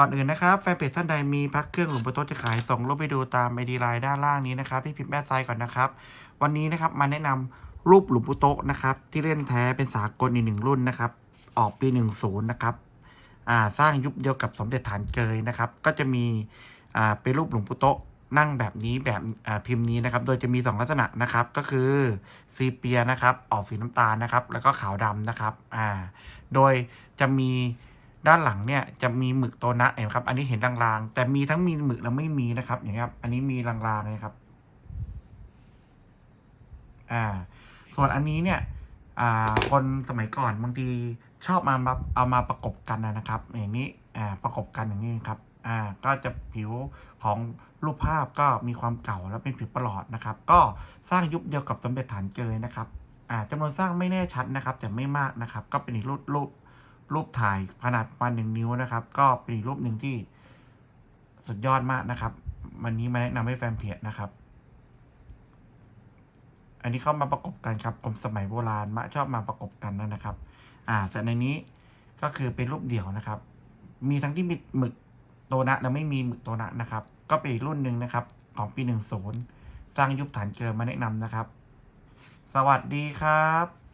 ก่อนอื่นนะครับแฟนเพจท่านใดมีพักเครื่องหลวงปู่โต๊ะจะขายส่งรูปไปดูตามไอดีไลน์ด้านล่างนี้นะครับพี่พิมพ์แม่ไซก่อนนะครับ วันนี้นะครับมาแนะนำรูปหลวงปู่โต๊ะนะครับ ที่เล่นแท้เป็นสากลอีกหนึ่งรุ่นนะครับ ออกปี 10 นะครับอ่าสร้างยุคเดียวกับสมเด็จฐานเกยนะครับ ก็จะมีอ่าเป็นรูปหลวงปู่โต๊ะนั่งแบบนี้แบบพิมพ์นี้นะครับ โดยจะมี 2 ลักษณะนะครับ ก็คือซีเปียนะครับ ออกสีน้ำตาลนะครับ แล้วก็ขาวดำนะครับ อ่า โดยจะมี ด้านหลังเนี่ยจะมีหมึกโตนะเห็นครับ อันนี้เห็นลางๆ แต่มีทั้งมีหมึกและไม่มีนะครับ อย่างเงี้ยครับอันนี้มีลางๆนะครับ อ่า ส่วนอันนี้เนี่ย อ่า คนสมัยก่อนบางทีชอบมาเอามาประกบกันนะครับ อย่างนี้ อ่า ประกบกันอย่างนี้ครับ อ่า ก็จะผิวของรูปภาพก็มีความเก่าแล้วเป็นผิวประหลอดนะครับ ก็สร้างยุคเดียวกับสมเด็จฐานเกยนะครับ อ่าจำนวนสร้างไม่แน่ชัดนะครับ แต่ไม่มากนะครับ ก็เป็นอีกรูปรูป รูปถ่ายขนาดประมาณหนึ่งนิ้วนะครับ ก็เป็นอีกรูปหนึ่งที่สุดยอดมากนะครับ วันนี้มาแนะนำให้แฟนเพจนะครับ อันนี้เข้ามาประกบกันครับผมสมัยโบราณมะชอบมาประกบกันนะครับ อ่าแต่ในนี้ก็คือเป็นรูปเดี่ยวนะครับ มีทั้งที่มีหมึกโตนะและไม่มีหมึกโตนะนะครับ ก็เป็นอีกรุ่นหนึ่งนะครับ ของปีหนึ่งศูนย์สร้างยุคฐานเกินมาแนะนำนะครับ สวัสดีครับ